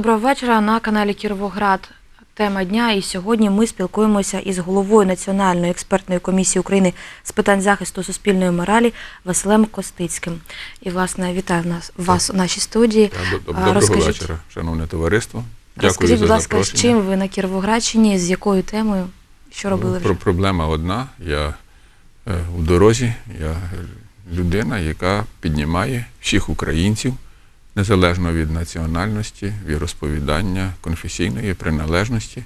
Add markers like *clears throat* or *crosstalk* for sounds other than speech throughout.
Доброго вечора на каналі Кіровоград. Тема дня. І сьогодні ми спілкуємося із головою Національної експертної комісії України з питань захисту суспільної моралі Василем Костицьким. І, власне, вітаю нас вас у нашій студії. Так, Доброго розкажіть- вечора, шановне товариство. Дякую Розкажіть, за будь ласка, з чим ви на Кіровоградщині, з якою темою? Що робили Ну, Про вже? проблема одна. Я е, у дорозі, я людина, яка піднімає всіх українців, незалежно від національності, віросповідання, конфесійної приналежності,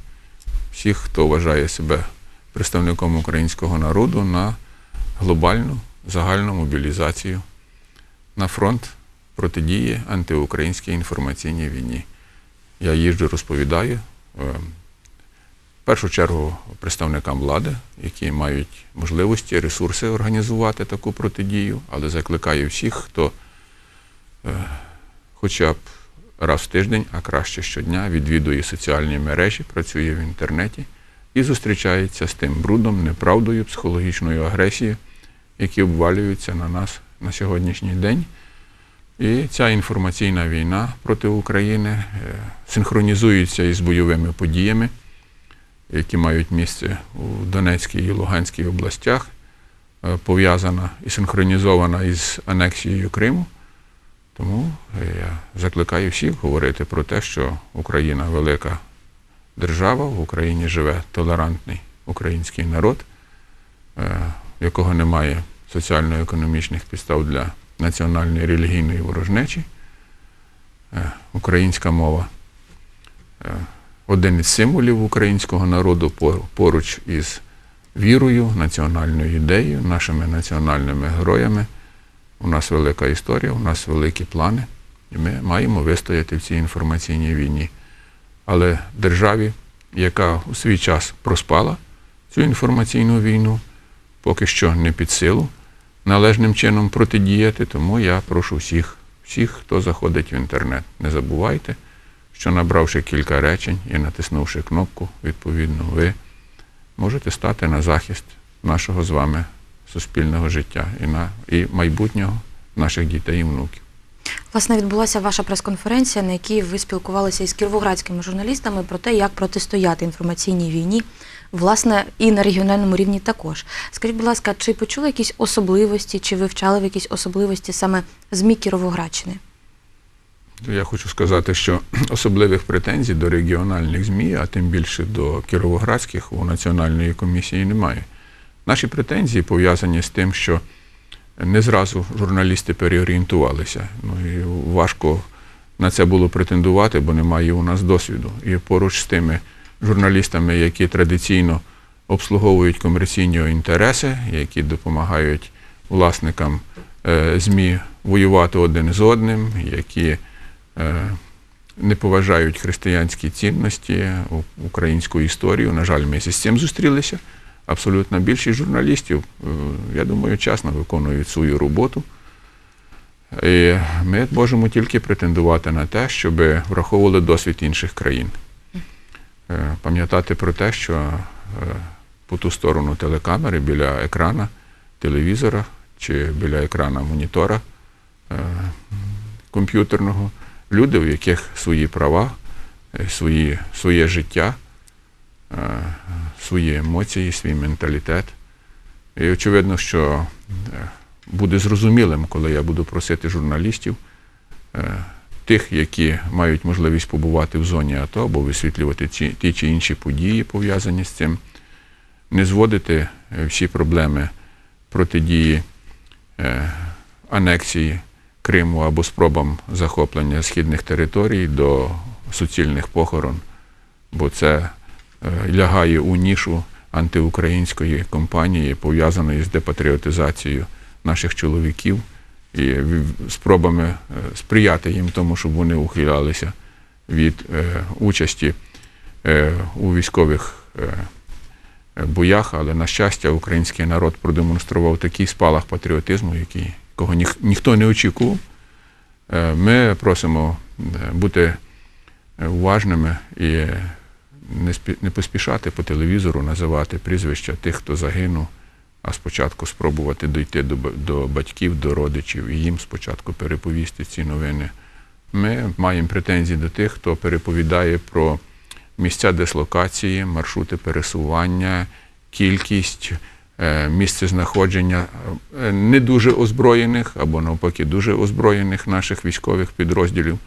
всіх, хто вважає себе представником українського народу на глобальну загальну мобілізацію на фронт протидії антиукраїнській інформаційній війні. Я їжджу, розповідаю. е, в першу чергу представникам влади, які мають можливості, ресурси організувати таку протидію, але закликаю всіх, хто е, хоча б раз в тиждень, а краще щодня відвідує соціальні мережі, працює в інтернеті і зустрічається з тим брудом, неправдою, психологічною агресією, які обвалюються на нас на сьогоднішній день. І ця інформаційна війна проти України е, синхронізується із бойовими подіями які мають місце у Донецькій і Луганській областях, е, пов'язана і синхронізована із анексією Криму. Тому я закликаю всіх говорити про те, що Україна велика держава, в Україні живе толерантний український народ, е, в якого немає соціально-економічних підстав для національної релігійної ворожнечі. Е, Українська мова е, один із символів українського народу поруч із вірою, національною ідеєю, нашими національними героями. У нас велика історія, у нас великі плани, і ми маємо вистояти в цій інформаційній війні. Але державі, яка у свій час проспала цю інформаційну війну, поки що не під силу належним чином протидіяти, тому я прошу всіх, всіх, хто заходить в інтернет, не забувайте, що набравши кілька речень і натиснувши кнопку, відповідно, ви можете стати на захист нашого з вами суспільного життя і, на, і майбутнього наших дітей і внуків. Власне, відбулася ваша прес-конференція, на якій ви спілкувалися із кіровоградськими журналістами про те, як протистояти інформаційній війні, власне, і на регіональному рівні також. Скажіть, будь ласка, чи почули якісь особливості, чи вивчали в якісь особливості саме ЗМІ Кіровоградщини? Я хочу сказати, що *clears throat* особливих претензій до регіональних ЗМІ, а тим більше до кіровоградських у Національної комісії немає. Наші претензії пов'язані з тим, що не зразу журналісти переорієнтувалися. Ну і важко на це було претендувати, бо немає у нас досвіду. І поруч з тими журналістами, які традиційно обслуговують комерційні інтереси, які допомагають власникам е, ЗМІ воювати один з одним, які е, не поважають християнські цінності, українську історію. На жаль, ми з цим зустрілися. Абсолютна більшість журналістів, е, я думаю, чесно виконують свою роботу. І ми можемо тільки претендувати на те, щоб враховували досвід інших країн. Е, Пам'ятати про те, що е, по ту сторону телекамери біля екрана телевізора чи біля екрана монітора комп'ютерного люди, у яких свої права, свої, своє життя, свої емоції, свій менталітет. І очевидно, що е, буде зрозумілим, коли я буду просити журналістів, е, тих, які мають можливість побувати в зоні АТО або висвітлювати ті чи інші події, пов'язані з цим, не зводити е, всі проблеми протидії анексії Криму або спробам захоплення східних територій до суцільних похорон, бо це лягає у нішу антиукраїнської кампанії, пов'язаної з депатріотизацією наших чоловіків і спробами е, сприяти їм тому, щоб вони ухилялися від е, участі е, у військових е, е, боях, але на щастя, український народ продемонстрував такий спалах патріотизму, який, якого ніх, ніхто не очікував. Е, Ми просимо е, бути е, уважними і не, спі- не поспішати по телевізору називати прізвища тих, хто загинув, а спочатку спробувати дійти до, до батьків, до родичів і їм спочатку переповісти ці новини Ми маємо претензії до тих, хто переповідає про місця дислокації, маршрути пересування, кількість, е, місце знаходження е, не дуже озброєних або навпаки дуже озброєних наших військових підрозділів.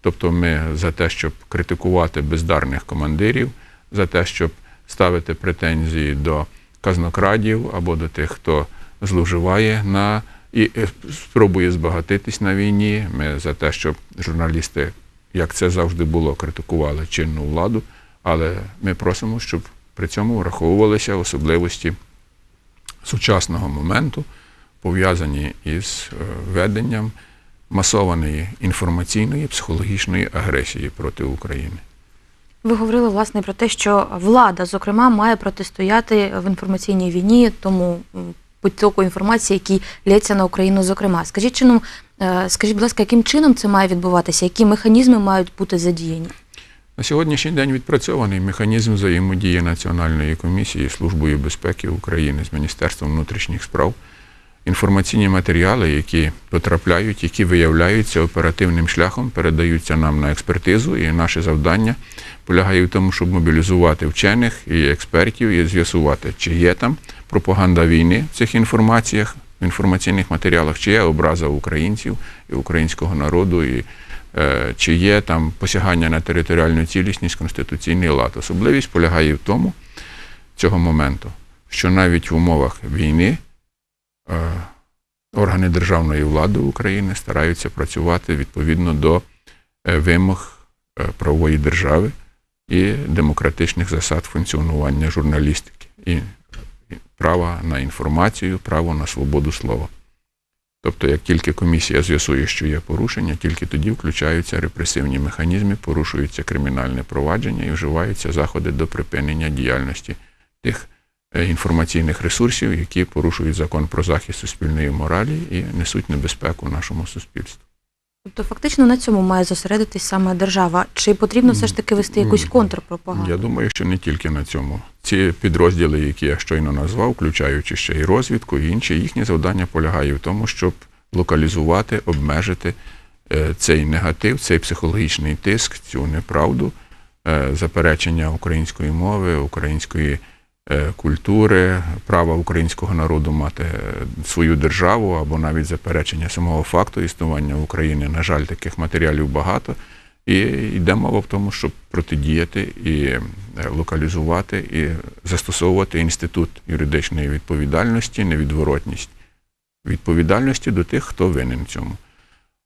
Тобто ми за те, щоб критикувати бездарних командирів, за те, щоб ставити претензії до казнокрадів або до тих, хто зловживає на і е, спробує збагатитись на війні. Ми за те, щоб журналісти, як це завжди було, критикували чинну владу, але ми просимо, щоб при цьому враховувалися особливості сучасного моменту, пов'язані із е, веденням масованої інформаційної психологічної агресії проти України. Ви говорили власне про те, що влада, зокрема, має протистояти в інформаційній війні тому потоку інформації, який лється на Україну. Зокрема, скажіть чином, е, скажіть, будь ласка, яким чином це має відбуватися? Які механізми мають бути задіяні? На сьогоднішній день відпрацьований механізм взаємодії Національної комісії Службою безпеки України з Міністерством внутрішніх справ. Інформаційні матеріали, які потрапляють, які виявляються оперативним шляхом, передаються нам на експертизу, і наше завдання полягає в тому, щоб мобілізувати вчених і експертів і з'ясувати, чи є там пропаганда війни в цих інформаціях, в інформаційних матеріалах, чи є образа українців і українського народу, і е, чи є там посягання на територіальну цілісність, конституційний лад. Особливість полягає в тому цього моменту, що навіть в умовах війни органи державної влади України стараються працювати відповідно до е, вимог е, правової держави і демократичних засад функціонування журналістики і права на інформацію, право на свободу слова. Тобто, як тільки комісія з'ясує, що є порушення, тільки тоді включаються репресивні механізми, порушується кримінальне провадження і вживаються заходи до припинення діяльності тих е, інформаційних ресурсів, які порушують закон про захист суспільної моралі і несуть небезпеку нашому суспільству. Тобто, фактично на цьому має зосередитись саме держава. Чи потрібно все ж таки вести якусь контрпропаганду? Я думаю, що не тільки на цьому. Ці підрозділи, які я щойно назвав, включаючи ще й розвідку і інші, їхнє завдання полягає в тому, щоб локалізувати, обмежити е, цей негатив, цей психологічний тиск, цю неправду, е, заперечення української мови, української е, культури, права українського народу мати е, свою державу або навіть заперечення самого факту існування України. На жаль, таких матеріалів багато. І йде мова в тому, щоб протидіяти і е, локалізувати, і застосовувати інститут юридичної відповідальності, невідворотність відповідальності до тих, хто винен в цьому.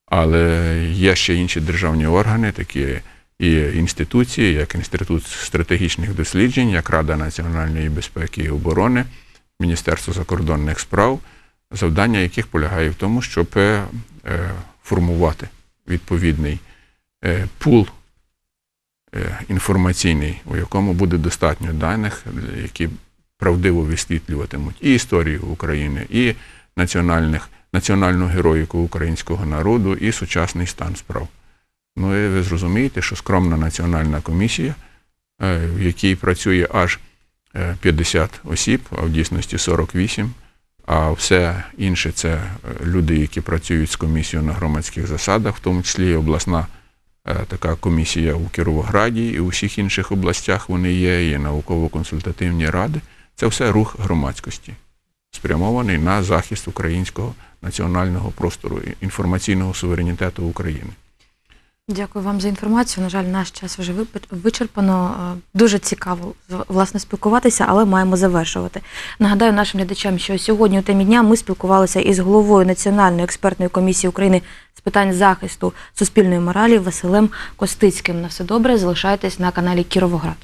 Але є ще інші державні органи, такі і інституції, як Інститут стратегічних досліджень, як Рада національної безпеки і оборони, Міністерство закордонних справ, завдання яких полягає в тому, щоб е, формувати відповідний е, пул е, інформаційний, у якому буде достатньо даних, які правдиво висвітлюватимуть і історію України, і національних, національну героїку українського народу, і сучасний стан справ. Ну і ви зрозумієте, що скромна національна комісія, е, в якій працює аж е, 50 осіб, а в дійсності 48, а все інше це е, люди, які працюють з комісією на громадських засадах, в тому числі і обласна е, така комісія у Кіровограді і у всіх інших областях вони є, є науково-консультативні ради. Це все рух громадськості, спрямований на захист українського національного простору, інформаційного суверенітету України. Дякую вам за інформацію. На жаль, наш час вже вичерпано. Е, Дуже цікаво власне спілкуватися, але маємо завершувати. Нагадаю нашим глядачам, що сьогодні у темі дня ми спілкувалися із головою Національної експертної комісії України з питань захисту суспільної моралі Василем Костицьким. На все добре, залишайтесь на каналі Кіровоград.